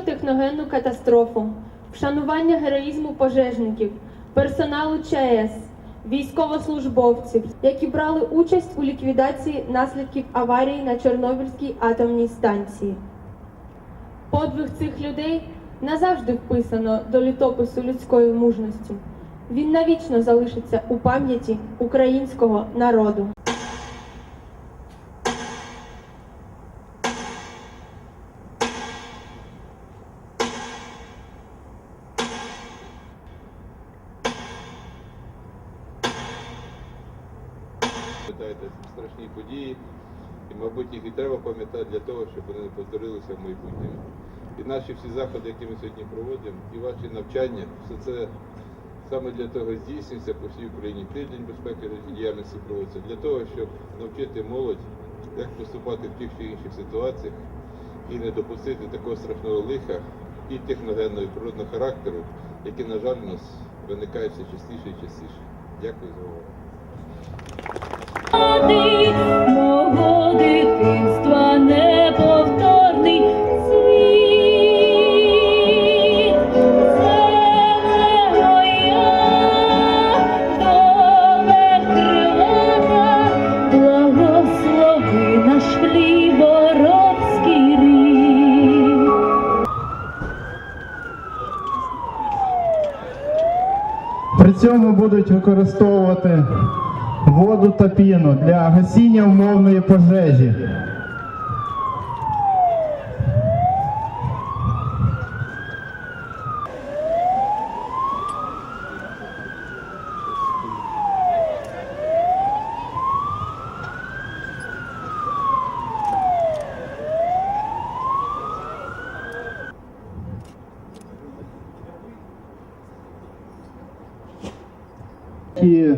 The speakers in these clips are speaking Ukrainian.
техногенну катастрофу, вшанування героїзму пожежників, персоналу ЧАЕС, військовослужбовців, які брали участь у ліквідації наслідків аварії на Чорнобильській атомній станції. Подвиг цих людей назавжди вписано до літопису людської мужності. Він навічно залишиться у пам'яті українського народу. Пам'ятаєте страшні події, і, мабуть, їх і треба пам'ятати для того, щоб вони не повторилися в майбутньому. І наші всі заходи, які ми сьогодні проводимо, і ваші навчання, все це саме для того здійснюється по всій Україні. Тиждень безпеки життєдіяльності проводиться для того, щоб навчити молодь, як поступати в тих чи інших ситуаціях і не допустити такого страшного лиха і техногенного, і природного характеру, які, на жаль, у нас виникають все частіше і частіше. Дякую за увагу. При цьому будуть використовувати воду та піну для гасіння умовної пожежі. Які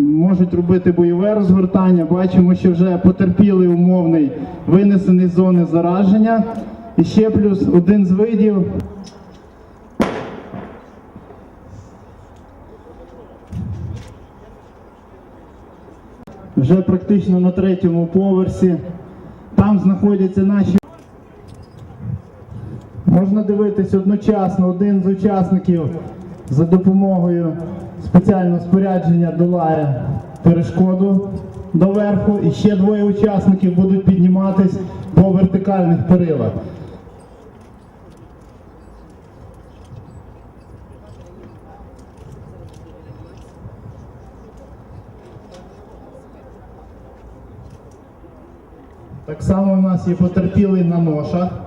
можуть робити бойове розгортання. Бачимо, що вже потерпілий умовний винесений з зони зараження. І ще плюс один з видів. Вже практично на третьому поверсі. Там знаходяться наші. Можна дивитись одночасно один з учасників за допомогою спеціального спорядження долає перешкоду доверху, і ще двоє учасників будуть підніматись по вертикальних перилах. Так само у нас є потерпілий на ношах.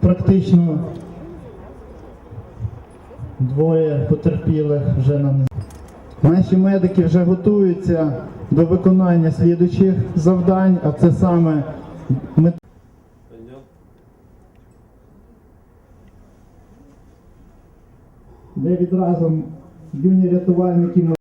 Практично двоє потерпілих вже на низу. Наші медики вже готуються до виконання слідучих завдань, а це саме мет- де відразу юні рятувальники